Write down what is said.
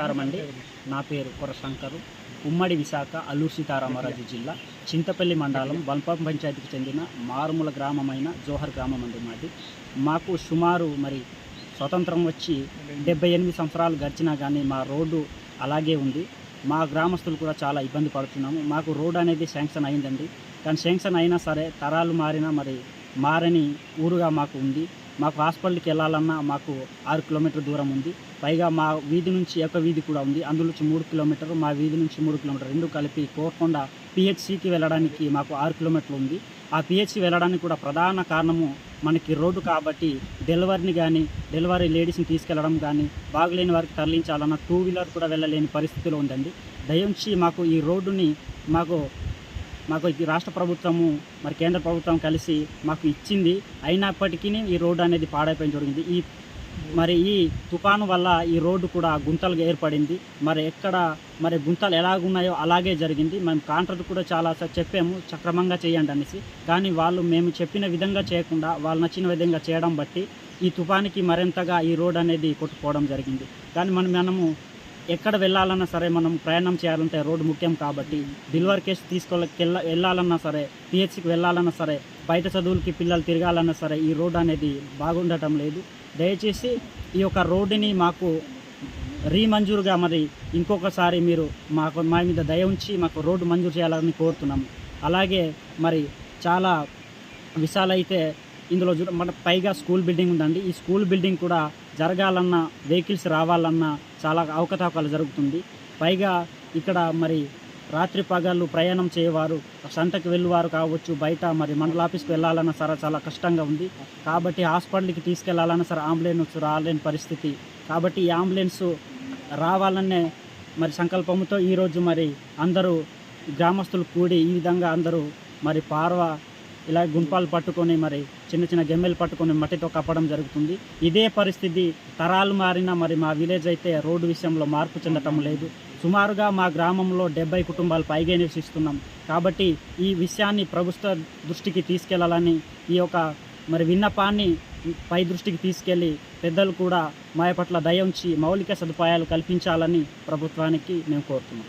తరం అండి. నా పేరు కొర శంకరు ఉమ్మడి విశాఖ అల్లూరు సీతారామరాజు జిల్లా చింతపల్లి మండలం బల్పం పంచాయతీకి చెందిన మారుమూల గ్రామమైన జోహర్ గ్రామం అండి మాది. మాకు సుమారు మరి స్వతంత్రం వచ్చి డెబ్బై ఎనిమిది సంవత్సరాలు గడిచినా కానీ మా రోడ్డు అలాగే ఉంది. మా గ్రామస్తులు కూడా చాలా ఇబ్బంది పడుతున్నాము. మాకు రోడ్ అనేది శాంక్షన్ అయిందండి. కానీ శాంక్షన్ అయినా సరే తరాలు మారినా మరి మారని ఊరుగా మాకు ఉంది. మాకు హాస్పిటల్కి వెళ్ళాలన్నా మాకు ఆరు కిలోమీటర్ దూరం ఉంది. పైగా మా వీధి నుంచి ఒక వీధి కూడా ఉంది. అందులో నుంచి మూడు కిలోమీటర్ మా వీధి నుంచి మూడు కిలోమీటర్ రెండు కలిపి కోరకొండ పిహెచ్సికి వెళ్ళడానికి మాకు ఆరు కిలోమీటర్లు ఉంది. ఆ పిహెచ్సి వెళ్ళడానికి కూడా ప్రధాన కారణము మనకి రోడ్డు కాబట్టి డెలివరీని కానీ డెలివరీ లేడీస్ని తీసుకెళ్ళడం కానీ బాగులేని వారికి తరలించాలన్న టూ వీలర్ కూడా వెళ్ళలేని పరిస్థితిలో ఉందండి. దయించి మాకు ఈ రోడ్డుని మాకు మాకు ఈ రాష్ట్ర ప్రభుత్వము మరి కేంద్ర ప్రభుత్వం కలిసి మాకు ఇచ్చింది. అయినప్పటికీ ఈ రోడ్డు అనేది పాడైపోయిన జరిగింది ఈ మరి ఈ తుఫాను వల్ల ఈ రోడ్డు కూడా గుంతలుగా ఏర్పడింది. మరి ఎక్కడ మరి గుంతలు ఎలాగున్నాయో అలాగే జరిగింది. మేము కాంట్రాక్ట్ కూడా చాలా చెప్పాము సక్రమంగా చేయండి అనేసి. కానీ వాళ్ళు మేము చెప్పిన విధంగా చేయకుండా వాళ్ళు నచ్చిన విధంగా చేయడం బట్టి ఈ తుఫానికి మరింతగా ఈ రోడ్ అనేది కొట్టుకోవడం జరిగింది. కానీ మనం మనము ఎక్కడ వెళ్ళాలన్నా సరే మనం ప్రయాణం చేయాలంటే రోడ్డు ముఖ్యం కాబట్టి డెలివరీ కేసు తీసుకెళ్ళ వెళ్ళాలన్నా సరే పిహెచ్సికి వెళ్ళాలన్నా సరే బయట చదువులకి పిల్లలు తిరగాలన్నా సరే ఈ రోడ్ అనేది బాగుండటం లేదు. దయచేసి ఈ యొక్క రోడ్డుని మాకు రీమంజూరుగా మరి ఇంకొకసారి మీరు మాకు మా మీద దయ ఉంచి మాకు రోడ్డు మంజూరు చేయాలని కోరుతున్నాము. అలాగే మరి చాలా విషయాలైతే ఇందులో చూడ మన పైగా స్కూల్ బిల్డింగ్ ఉందండి. ఈ స్కూల్ బిల్డింగ్ కూడా జరగాలన్నా వెహికల్స్ రావాలన్నా చాలా అవకతవకాలు జరుగుతుంది. పైగా ఇక్కడ మరి రాత్రి పగళ్ళు ప్రయాణం చేయవారు సంతకు వెళ్ళేవారు కావచ్చు బయట మరి మండల ఆఫీస్కి వెళ్ళాలన్నా సరే చాలా కష్టంగా ఉంది. కాబట్టి హాస్పిటల్కి తీసుకెళ్ళాలన్నా సరే అంబులెన్స్ రాలేని పరిస్థితి. కాబట్టి ఈ అంబులెన్స్ రావాలనే మరి సంకల్పంతో ఈరోజు మరి అందరూ గ్రామస్తులు కూడి ఈ విధంగా అందరూ మరి పార్వ ఇలా గుంపాలు పట్టుకొని మరి చిన్న చిన్న గెమ్మెలు పట్టుకొని మట్టితో కప్పడం జరుగుతుంది. ఇదే పరిస్థితి తరాలు మారినా మరి మా విలేజ్ అయితే రోడ్డు విషయంలో మార్పు చెందటం లేదు. సుమారుగా మా గ్రామంలో డెబ్బై కుటుంబాలు పైగా నివసిస్తున్నాం. కాబట్టి ఈ విషయాన్ని ప్రభుత్వ దృష్టికి తీసుకెళ్ళాలని ఈ యొక్క మరి విన్నపాన్ని పై దృష్టికి తీసుకెళ్ళి పెద్దలు కూడా మా పట్ల దయ ఉంచి మౌలిక సదుపాయాలు కల్పించాలని ప్రభుత్వానికి మేము కోరుతున్నాం.